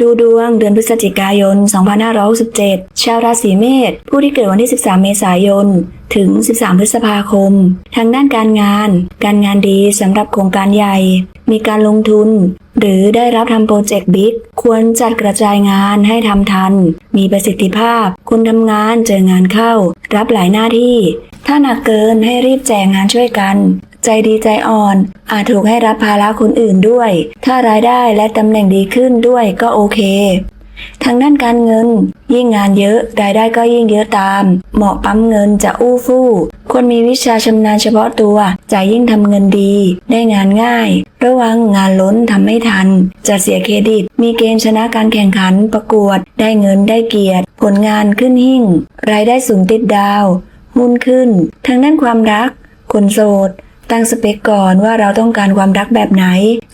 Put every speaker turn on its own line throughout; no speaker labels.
ดูดวงเดือนพฤศจิกายน 2567 ชาวราศีเมษ ผู้ที่เกิดวันที่ 13 เมษายน ถึง 13 พฤษภาคม ทางด้านการงาน การงานดีสำหรับโครงการใหญ่ มีการลงทุน หรือได้รับทำโปรเจกต์บิ๊ก ควรจัดกระจายงานให้ทำทัน มีประสิทธิภาพคนทำงานเจองานเข้า รับหลายหน้าที่ ถ้าหนักเกินให้รีบแจกงานช่วยกัน ใจดีใจอ่อน อาจถูกให้รับภาระคนอื่นด้วย ถ้ารายได้และตำแหน่งดีขึ้นด้วยก็โอเค ทางด้านการเงิน ยิ่งงานเยอะรายได้ก็ยิ่งเยอะตาม เหมาะปั๊มเงินจะอู้ฟู่คนมีวิชาชำนาญเฉพาะตัวจะยิ่งทำเงินดี ได้งานง่าย ระวังงานล้นทำไม่ทัน จะเสียเครดิต มีเกณฑ์ชนะการแข่งขันประกวด ได้เงินได้เกียรติ ผลงานขึ้นหิ่ง รายได้สูงติดดาวหุ้นขึ้น ทางด้านความรัก คนโสด ตั้งสเปคก่อนว่าเราต้องการความรักแบบไหน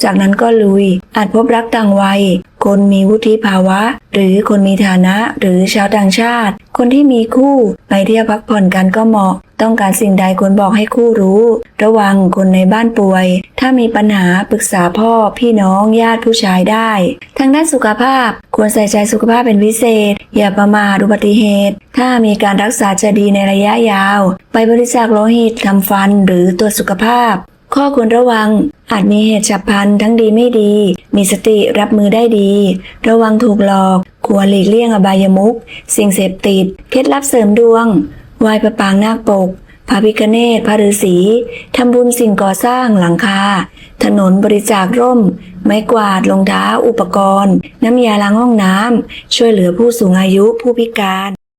จากนั้นก็ลุย อาจพบรักต่างวัย คนมีวุฒิภาวะ หรือคนมีฐานะหรือชาวต่างชาติ คนที่มีคู่ไปเที่ยวพักผ่อนกันก็เหมาะ ต้องการสิ่งใดควรบอกให้คู่รู้ ระวังคนในบ้านป่วย ถ้ามีปัญหาปรึกษาพ่อ พี่น้องญาติผู้ชายได้ทางด้านสุขภาพ ควรใส่ใจสุขภาพเป็นพิเศษ อย่าประมาทอุบัติเหตุ ถ้ามีการรักษาจะดีในระยะยาว ไปบริจาคโลหิตทำฟันหรือตรวจสุขภาพ ข้อควรระวัง อาจมีเหตุฉับพลันทั้งดีไม่ดี มีสติรับมือได้ดี ระวังถูกหลอก ควรหลีกเลี่ยงอบายมุขสิ่งเสพติด เคล็ดลับเสริมดวงไหว้พระปางนาคปกพระพิคเนตพระฤาษีทำบุญสิ่งก่อสร้างหลังคา ถนนบริจาคร่ม ไม้กวาดรองเท้าอุปกรณ์ น้ำยาล้างห้องน้ำช่วยเหลือผู้สูงอายุผู้พิการ